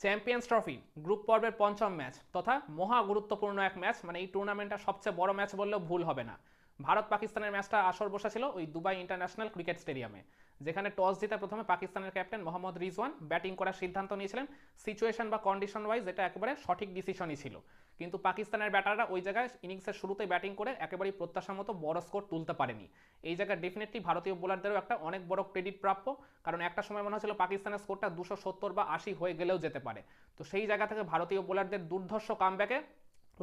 Champions trophy group পর্বের পঞ্চম match তথা মহা গুরুত্বপূর্ণ এক ম্যাচ মানে এই টুর্নামেন্টটা সবচেয়ে বড় ম্যাচ বললেও ভুল হবে না। ভারত পাকিস্তানের ম্যাচটা আসর বসা ছিল ওই দুবাই ইন্টারন্যাশনাল ক্রিকেট স্টেডিয়ামে, যেখানে টস জিতে প্রথমে পাকিস্তানের ক্যাপ্টেন মোহাম্মদ রিজওয়ান ব্যাটিং করার সিদ্ধান্ত নিয়েছিলেন সিচুয়েশন বা কন্ডিশন ওয়াইজ এটা একেবারে সঠিক ডিসিশনই ছিল। কিন্তু পাকিস্তানের ব্যাটাররা ওই জায়গায় ইনিংসের শুরুতে ব্যাটিং করে একেবারেই প্রত্যাশা মতো বড় স্কোর তুলতে পারেনি। এই জায়গায় ডেফিনেটলি ভারতীয় বোলারদেরও একটা অনেক বড় ক্রেডিট প্রাপ্য, কারণ একটা সময় মনে হচ্ছিল পাকিস্তানের স্কোরটা দুশো সত্তর বা আশি হয়ে গেলেও যেতে পারে। তো সেই জায়গা থেকে ভারতীয় বোলারদের দুর্ধর্ষ কামব্যাকে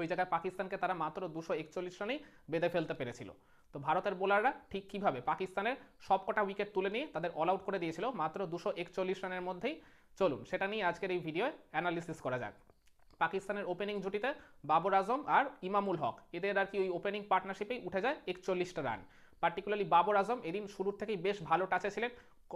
ওই জায়গায় পাকিস্তানকে তারা মাত্র দুশো একচল্লিশ রানেই বেঁধে ফেলতে পেরেছিল। তো ভারতের বোলাররা ঠিক কীভাবে পাকিস্তানের সবকটা উইকেট তুলে নিয়ে তাদের অল আউট করে দিয়েছিল, মাত্র দুশো একচল্লিশ রানের মধ্যেই? চলুন, সেটা নিয়ে আজকের এই ভিডিও অ্যানালিসিস করা যাক। পাকিস্তানের ওপেনিং জুটিতে বাবর আজম আর ইমামুল হক, এদের আর কি ওই ওপেনিং পার্টনারশিপেই উঠে যায় একচল্লিশটা রান পার্টিকুলারলি বাবর আজম এদিন শুরুর থেকেই বেশ ভালো টাচে ছিলেন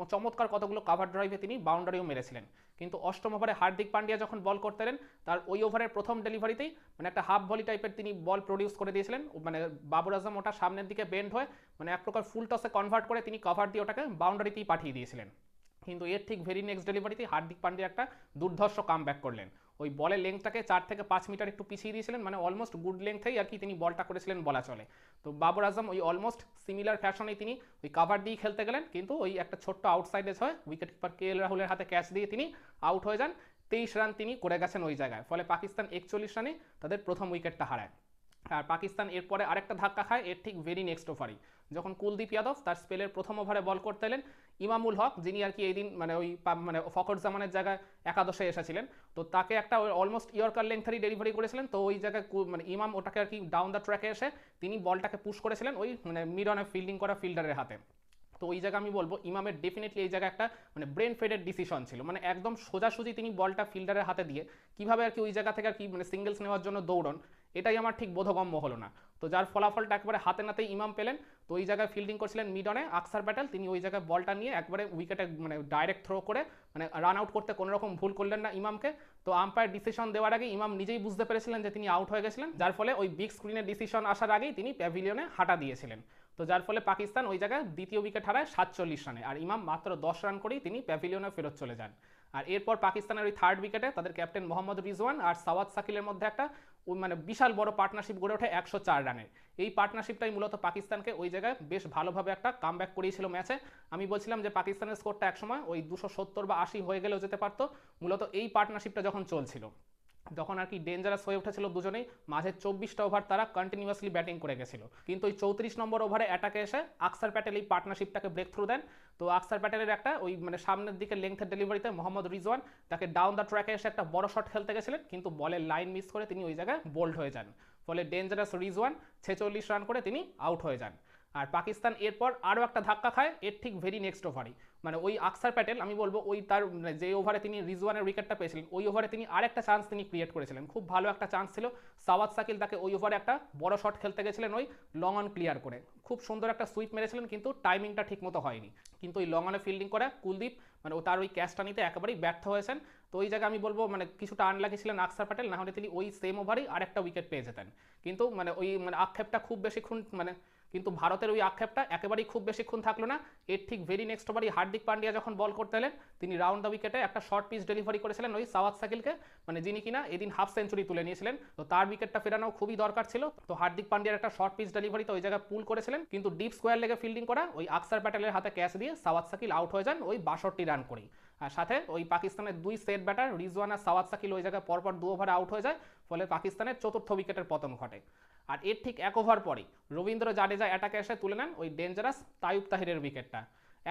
চমৎকার কতগুলো কাভার ড্রাইভে তিনি বাউন্ডারিও মেরেছিলেন। কিন্তু অষ্টম ওভারে হার্দিক পান্ডিয়া যখন বল করতে এলেন, তার ওই ওভারের প্রথম ডেলিভারিতেই মানে একটা হাফ ভলি টাইপের তিনি বল প্রডিউস করে দিয়েছিলেন। মানে বাবর আজম ওটা সামনের দিকে বেন্ড হয়ে মানে এক প্রকার ফুল টসে কনভার্ট করে তিনি কভার দিয়ে ওটাকে বাউন্ডারিতেই পাঠিয়ে দিয়েছিলেন। কিন্তু এর ঠিক ভেরি নেক্সট ডেলিভারিতেই হার্দিক পান্ডিয়া একটা দুর্ধর্ষ কাম করলেন। ওই বলের লেংথটাকে চার থেকে পাঁচ মিটার একটু পিছিয়ে দিয়েছিলেন মানে অলমোস্ট গুড লেংথেই আর কি তিনি বলটা করেছিলেন বলা চলে। তো বাবর আজম ওই অলমোস্ট সিমিলার ফ্যাশনেই তিনি ওই কাভার দিয়ে খেলতে গেলেন, কিন্তু ওই একটা ছোট্ট আউটসাইডেজ হয় উইকেট কিপার কে এল রাহুলের হাতে ক্যাচ দিয়ে তিনি আউট হয়ে যান। তেইশ রান তিনি করে গেছেন ওই জায়গায়, ফলে পাকিস্তান একচল্লিশ রানে তাদের প্রথম উইকেটটা হারায়। আর পাকিস্তান এরপরে আরেকটা ধাক্কা খায়, এর ঠিক ভেরি নেক্সট ওভারই যখন কুলদীপ যাদব তার স্পেলের প্রথম ওভারে বল করতে এলেন, ইমামুল হক, যিনি আর কি এই দিন মানে ওই মানে ফকর জামানের জায়গায় একাদশে এসেছিলেন, তো তাকে একটা ওই অলমোস্ট ইয়র্কার লেংথারই ডেলিভারি করেছিলেন, তো ওই জায়গায় মানে ইমাম ওটাকে আর কি ডাউন দ্য ট্র্যাকে এসে তিনি বলটাকে পুশ করেছিলেন ওই মানে মিড অনে ফিল্ডিং করা ফিল্ডারের হাতে। তো ওই জায়গায় আমি বলব, ইমামের ডেফিনেটলি এই জায়গায় একটা মানে ব্রেন ফেডের ডিসিশন ছিল। মানে একদম সোজাসুজি তিনি বলটা ফিল্ডারের হাতে দিয়ে, কীভাবে আর কি ওই জায়গা থেকে আর কি মানে সিঙ্গেলস নেওয়ার জন্য দৌড়ন এটাই আমার ঠিক বোধগম্য হলো না। তো যার ফলাফলটা একবারে হাতে নাতেই ইমাম পেলেন, তো ওই জায়গায় ফিল্ডিং করছিলেন মিডনে আকসার প্যাটেল। তিনি ওই জায়গায় বলটা নিয়ে একবারে উইকেটে মানে ডাইরেক্ট থ্রো করে মানে রান আউট করতে কোনো রকম ভুল করলেন না ইমামকে। তো আম্পায়ার ডিসিশন দেওয়ার আগে ইমাম নিজেই বুঝতে পেরেছিলেন যে তিনি আউট হয়ে গেছিলেন। যার ফলে ওই বিগ স্ক্রিনের ডিসিশন আসার আগেই তিনি প্যাভিলিয়নে হাঁটা দিয়েছিলেন। তো যার ফলে পাকিস্তান ওই জায়গায় দ্বিতীয় উইকেট হারায় সাতচল্লিশ রানে। আর ইমাম মাত্র দশ রান করেই তিনি প্যাভিলিয়নে ফেরত চলে যান। আর এরপর পাকিস্তানের ওই থার্ড উইকেটে তাদের ক্যাপ্টেন মোহাম্মদ রিজওয়ান আর সাওয়াদ সাকিলের মধ্যে একটা মানে বিশাল বড় পার্টনারশিপ গড়ে ওঠে একশো চার রানের এই পার্টনারশিপটাই মূলত পাকিস্তানকে ওই জায়গায় বেশ ভালোভাবে একটা কাম ব্যাক করিয়েছিল ম্যাচে। আমি বলছিলাম যে পাকিস্তানের স্কোরটা একসময় ওই দুশো সত্তর বা আশি হয়ে গেলেও যেতে পারতো। মূলত এই পার্টনারশিপটা যখন চলছিল। যখন আর কি ডেঞ্জারাস হয়ে উঠেছিল দুজনেই, মাঝে চব্বিশটা ওভার তারা কন্টিনিউয়াসলি ব্যাটিং করে গেছিল। কিন্তু ওই চৌত্রিশ নম্বর ওভারে অ্যাটাকে এসে আকসার প্যাটেল এই পার্টনারশিপটাকে ব্রেক থ্রু দেন। তো আকসার প্যাটেলের একটা ওই মানে সামনের দিকে লেংথের ডেলিভারিতে মোহাম্মদ রিজওয়ান তাকে ডাউন দ্য ট্র্যাকে এসে একটা বড় শট খেলতে গেছিলেন, কিন্তু বলের লাইন মিস করে তিনি ওই জায়গায় বোল্ড হয়ে যান। ফলে ডেঞ্জারাস রিজওয়ান ছেচল্লিশ রান করে তিনি আউট হয়ে যান। আর পাকিস্তান এরপর আরও একটা ধাক্কা খায়, এর ঠিক ভেরি নেক্সট ওভারই মানে ওই আকসার প্যাটেল, আমি বলব ওই তার মানে যে ওভারে তিনি রিজওয়ানের উইকেটটা পেয়েছিলেন, ওই ওভারে তিনি আরেকটা চান্স তিনি ক্রিয়েট করেছিলেন। খুব ভালো একটা চান্স ছিল। সাওয়াদ সাকিল তাকে ওই ওভারে একটা বড় শট খেলতে গেছিলেন ওই লং অন ক্লিয়ার করে। খুব সুন্দর একটা সুইপ মেরেছিলেন, কিন্তু টাইমিংটা ঠিক মতো হয়নি। কিন্তু ওই লং অনে ফিল্ডিং করে কুলদীপ মানে ও তার ওই ক্যাচটা নিতে একেবারেই ব্যর্থ হয়েছেন। তো ওই জায়গায় আমি বলব মানে কিছুটা আনলাকি ছিলেন আকসার প্যাটেল, না হলে তিনি ওই সেম ওভারেই আরেকটা উইকেট পেয়ে যেতেন। কিন্তু মানে ওই মানে আক্ষেপটা খুব বেশিক্ষণ মানে কিন্তু ভারতের ওই আক্ষেপটা একেবারেই খুব বেশিক্ষণ থাকল না। এর ঠিক ভেরি নেক্সট ওভারই হার্দিক পান্ডিয়া যখন বল করতে এলেন, তিনি রাউন্ড দ্য উইকেটে একটা শর্ট পিচ ডেলিভারি করেছিলেন ওই সাওয়াত সাকিলকে মানে যিনি কিনা এদিন হাফ সেঞ্চুরি তুলে নিয়েছিলেন। তো তার উইকেটটা ফেরানো খুবই দরকার ছিল। তো হার্দিক পান্ডিয়ার একটা শর্ট পিচ ডেলিভারি তো ওই জায়গায় পুল করেছিলেন। কিন্তু ডিপ স্কোয়ার লেগে ফিল্ডিং করা ওই আকসার প্যাটেলের হাতে ক্যাচ দিয়ে সাওয়াত সাকিল আউট হয়ে যান ওই বাষট্টি রান করেই। আর সাথে ওই পাকিস্তানের দুই সেট ব্যাটার রিজওয়ান আর সাওয়াত সাকিল ওই জায়গায় পরপর দু ওভারে আউট হয়ে যায়। ফলে পাকিস্তানের চতুর্থ উইকেটের পতন ঘটে। আর এর ঠিক এক ওভার পরেই। রবীন্দ্র জাডেজা অ্যাটাকে এসে তুলে নেন ওই ডেঞ্জারাস তাইব তাহিরের উইকেটটা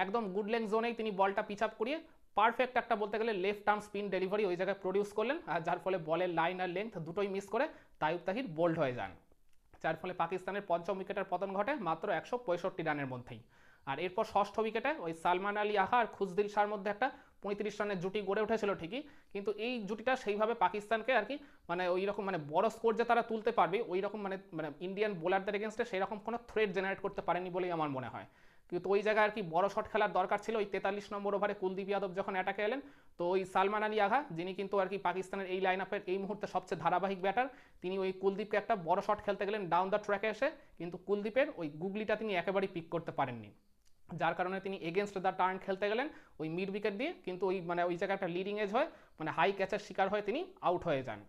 একদম গুড লেন্থ জোনেই তিনি বলটা পিচ আপ করিয়ে পারফেক্ট একটা বলতে গেলে লেফট আর্ম স্পিন ডেলিভারি ওই জায়গায় প্রডিউস করলেন, আর যার ফলে বলের লাইন আর লেন্থ দুটোই মিস করে তাইব তাহির বোল্ড হয়ে যান। যার ফলে পাকিস্তানের পঞ্চম উইকেটের পতন ঘটে মাত্র একশো পঁয়ষট্টি রানের মধ্যেই। আর এরপর ষষ্ঠ উইকেটে ওই সালমান আলী আহা আর খুজদিল শাহর মধ্যে একটা পঁয়ত্রিশ রানের জুটি গড়ে উঠেছিল ঠিকই, কিন্তু এই জুটিটা সেইভাবে পাকিস্তানকে আর কি মানে ওই রকম মানে বড় স্কোর যে তারা তুলতে পারবে ওই রকম মানে মানে ইন্ডিয়ান বোলারদের এগেনস্টে সেই রকম কোনো থ্রেড জেনারেট করতে পারেনি বলেই আমার মনে হয়। কিন্তু ওই জায়গায় আর কি বড় শট খেলার দরকার ছিল, ওই তেতাল্লিশ নম্বর ওভারে কুলদীপ যাদব যখন অ্যাটাকে এলেন, তো ওই সালমান আলী আঘা, যিনি কিন্তু আর কি পাকিস্তানের এই লাইন আপের এই মুহূর্তে সবচেয়ে ধারাবাহিক ব্যাটার তিনি ওই কুলদীপকে একটা বড় শট খেলতে গেলেন ডাউন দ্য ট্র্যাকে এসে, কিন্তু কুলদীপের ওই গুগলিটা তিনি একেবারেই পিক করতে পারেননি। যার কারণে তিনি এগেনস্ট দ্য টার্ন খেলতে গেলেন, ওই মিড উইকেট দিয়ে। কিন্তু ওই মানে ওই জায়গায় একটা লিডিং এজ হয় মানে হাই ক্যাচের শিকার হয়ে তিনি আউট হয়ে যান।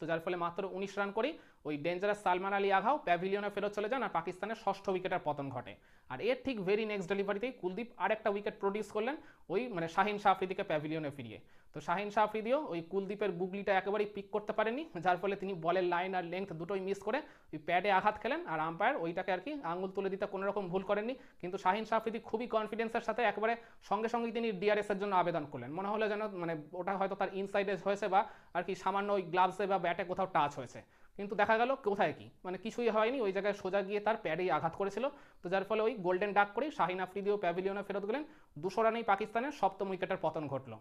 তো যার ফলে মাত্র উনিশ রান করেই ওই ডেঞ্জারাস সালমান আলী আঘাও প্যাভিলিয়নে ফেরত চলে যান আর পাকিস্তানের ষষ্ঠ উইকেটের পতন ঘটে। আর এর ঠিক ভেরি নেক্সট ডেলিভারিতেই কুলদীপ আরেকটা উইকেট প্রডিউস করলেন ওই মানে শাহিন শাহ আফ্রিদিকে প্যাভিলিয়নে ফিরিয়ে। তো শাহিন শাহ আফ্রিদিও ওই কুলদীপের গুগলিটা একেবারেই পিক করতে পারেনি, যার ফলে তিনি বলের লাইন আর লেংথ দুটোই মিস করে ওই প্যাডে আঘাত খেলেন আর আম্পায়ার ওইটাকে আর কি আঙুল তুলে দিতে কোনো রকম ভুল করেননি। কিন্তু শাহিন শাহ আফ্রিদি খুবই কনফিডেন্সের সাথে একেবারে সঙ্গে সঙ্গে তিনি ডিআরএস এর জন্য আবেদন করলেন। মনে হলো যেন মানে ওটা হয়তো তার ইনসাইডে হয়েছে বা আর কি সামান্য ওই গ্লাভসে বা ব্যাটে কোথাও টাচ হয়েছে। কিন্তু দেখা গেল কোথায় কি? মানে কিছুই হয়নি, ওই জায়গায় সোজা গিয়ে তার প্যাডেই আঘাত করেছিল। তো যার ফলে ওই গোল্ডেন ডাক করেই শাহিন আফ্রিদিও প্যাভিলিয়নে ফেরত গেলেন। দুশো রানেই পাকিস্তানের সপ্তম উইকেটের পতন ঘটলো।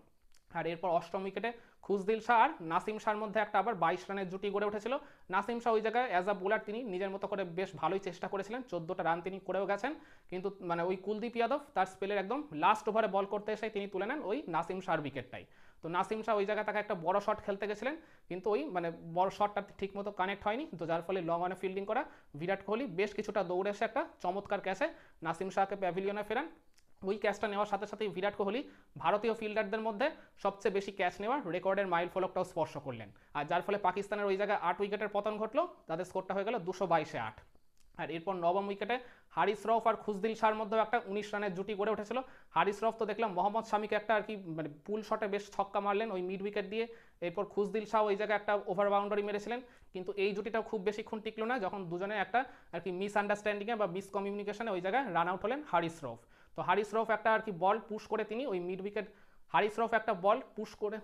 আর এরপর অষ্টম উইকেটে খুজদিল শাহ আর নাসিম শাহর মধ্যে একটা আবার বাইশ রানের জুটি গড়ে উঠেছিল। নাসিম শাহ ওই জায়গায় অ্যাজ আ বোলার তিনি নিজের মতো করে বেশ ভালোই চেষ্টা করেছিলেন। চোদ্দোটা রান তিনি করেও গেছেন। কিন্তু মানে ওই কুলদীপ যাদব তার স্পেলের একদম লাস্ট ওভারে বল করতে এসে তিনি তুলে নেন ওই নাসিম শাহর উইকেটটাই তো নাসিম শাহ ওই জায়গায় তাকে একটা বড় শট খেলতে গেছিলেন, কিন্তু ওই মানে বড় শটটা ঠিকমতো কানেক্ট হয়নি, তো যার ফলে লং অনে ফিল্ডিং করা বিরাট কোহলি বেশ কিছুটা দৌড়ে এসে একটা চমৎকার ক্যাচে নাসিম শাহকে প্যাভিলিয়নে ফেরান। ওই ক্যাচটা নেওয়ার সাথে সাথেই বিরাট কোহলি ভারতীয় ফিল্ডারদের মধ্যে সবচেয়ে বেশি ক্যাচ নেওয়ার রেকর্ডের মাইল ফলকটাও স্পর্শ করলেন। আর যার ফলে পাকিস্তানের ওই জায়গায় আট উইকেটের পতন ঘটলো, তাদের স্কোরটা হয়ে গেল দুশো বাইশে আট। আর এরপর নবম উইকেটে হারিস রফ আর খুজদিল শাহর মধ্যেও একটা উনিশ রানের জুটি গড়ে উঠেছিল। হারিস রফ তো দেখলাম মোহাম্মদ শামিকে একটা আর কি মানে পুল শটে বেশ ছক্কা মারলেন ওই মিড উইকেট দিয়ে। এরপর খুজদিল শাহ ওই জায়গায় একটা ওভার বাউন্ডারি মেরেছিলেন। কিন্তু এই জুটিটাও খুব বেশিক্ষণ টিকলো না, যখন দুজনে একটা আর কি মিস আন্ডারস্ট্যান্ডিংয়ে বা মিস কমিউনিকেশনে ওই জায়গায় রান আউট হলেন হারিস রফ তো হারিস রফ একটা আর কি বল পুশ করে তিনি ওই মিড উইকেট হারিস রফ একটা বল পুশ করে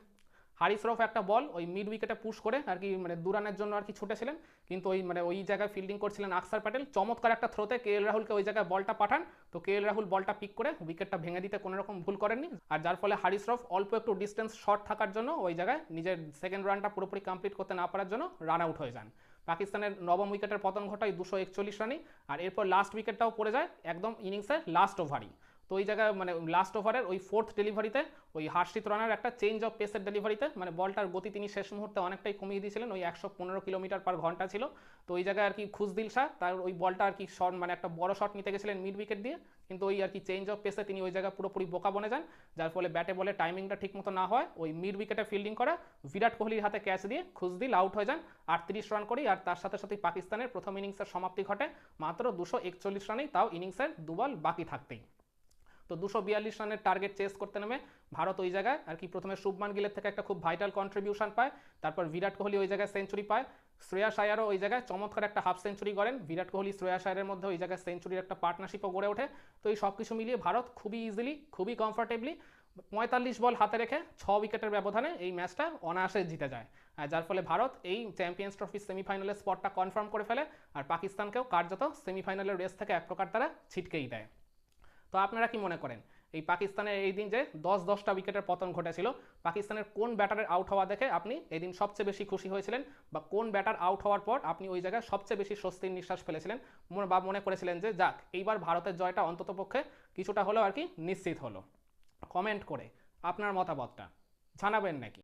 হারিস রফ একটা বল, ওই মিড উইকেটে পুশ করে আর কি মানে দু রানের জন্য আর কি ছুটেছিলেন। কিন্তু ওই মানে ওই জায়গায় ফিল্ডিং করছিলেন আকসার প্যাটেল। চমৎকার একটা থ্রোতে কে এল রাহুলকে ওই জায়গায় বলটা পাঠান। তো কে এল রাহুল বলটা পিক করে উইকেটটা ভেঙে দিতে কোনো রকম ভুল করেননি। আর যার ফলে হারিস রফ অল্প একটু ডিস্টেন্স শর্ট থাকার জন্য ওই জায়গায় নিজের সেকেন্ড রানটা পুরোপুরি কমপ্লিট করতে না পারার জন্য রান আউট হয়ে যান। পাকিস্তানের নবম উইকেটের পতন ঘটায় দুশো একচল্লিশ রানই। আর এরপর লাস্ট উইকেটটাও পড়ে যায় একদম ইনিংসের লাস্ট ওভারই তো ওই জায়গায় মানে লাস্ট ওভারের ওই ফোর্থ ডেলিভারিতে ওই হার্ষিত রানার একটা চেঞ্জ অফ পেসের ডেলিভারিতে মানে বলটার গতি তিনি শেষ মুহূর্তে অনেকটাই কমিয়ে দিয়েছিলেন, ওই একশো পনেরো কিলোমিটার পার ঘণ্টা ছিল। তো ওই জায়গায় আর কি খুশদিল শাহ, তার ওই বলটা আর কি শট মানে একটা বড় শট নিতে গেছিলেন মিড উইকেট দিয়ে, কিন্তু ওই আর কি চেঞ্জ অফ পেসে তিনি ওই জায়গায় পুরোপুরি বোকা বনে যান, যার ফলে ব্যাটে বলে টাইমিংটা ঠিকমতো না হয়, ওই মিড উইকেটে ফিল্ডিং করা, বিরাট কোহলির হাতে ক্যাচ দিয়ে খুশদিল আউট হয়ে যান, আটত্রিশ রান করেই, আর তার সাথে সাথে পাকিস্তানের প্রথম ইনিংসের সমাপ্তি ঘটে, মাত্র দুশো একচল্লিশ রানেই, তাও ইনিংসের দুবল বাকি থাকতেই। তো দুশো বিয়াল্লিশ রানের টার্গেট চেস করতে নেমে ভারত ওই জায়গায়, আর কি প্রথমে শুভমান গিলের থেকে একটা খুব ভাইটাল কন্ট্রিবিউশন পায়, তারপর বিরাট কোহলি ওই জায়গায় সেঞ্চুরি পায়, শ্রেয়া আয়ারও ওই জায়গায় চমৎকার একটা হাফ সেঞ্চুরি করেন বিরাট কোহলি শ্রেয়া আয়ারের মধ্যে ওই জায়গায় সেঞ্চুরির একটা পার্টনারশিপও গড়ে ওঠে, তো এই সব কিছু মিলিয়ে ভারত খুবই ইজিলি খুবই কমফর্টেবলি পঁয়তাল্লিশ বল হাতে রেখে ছ উইকেটের ব্যবধানে এই ম্যাচটা অনায়াসে জিতে যায়। আর যার ফলে ভারত এই চ্যাম্পিয়ন্স ট্রফির সেমিফাইনালের স্পটটা কনফার্ম করে ফেলে, আর পাকিস্তানকেও কার্যত সেমিফাইনালের রেস থেকে এক প্রকার তারা ছিটকেই দেয়। তো আপনারা কি মনে করেন? এই পাকিস্তানের এই দিন যে দশ দশটা উইকেটের পতন ঘটেছিল, পাকিস্তানের কোন ব্যাটারের আউট হওয়া দেখে আপনি এই দিন সবচেয়ে বেশি খুশি হয়েছিলেন? বা কোন ব্যাটার আউট হওয়ার পর আপনি ওই জায়গায় সবচেয়ে বেশি স্বস্তির নিঃশ্বাস ফেলেছিলেন? বা মনে করেছিলেন যে, যাক, এইবার ভারতের জয়টা অন্ততপক্ষে কিছুটা হলেও আর কি নিশ্চিত হলো। কমেন্ট করে আপনার মতামতটা জানাবেন নাকি?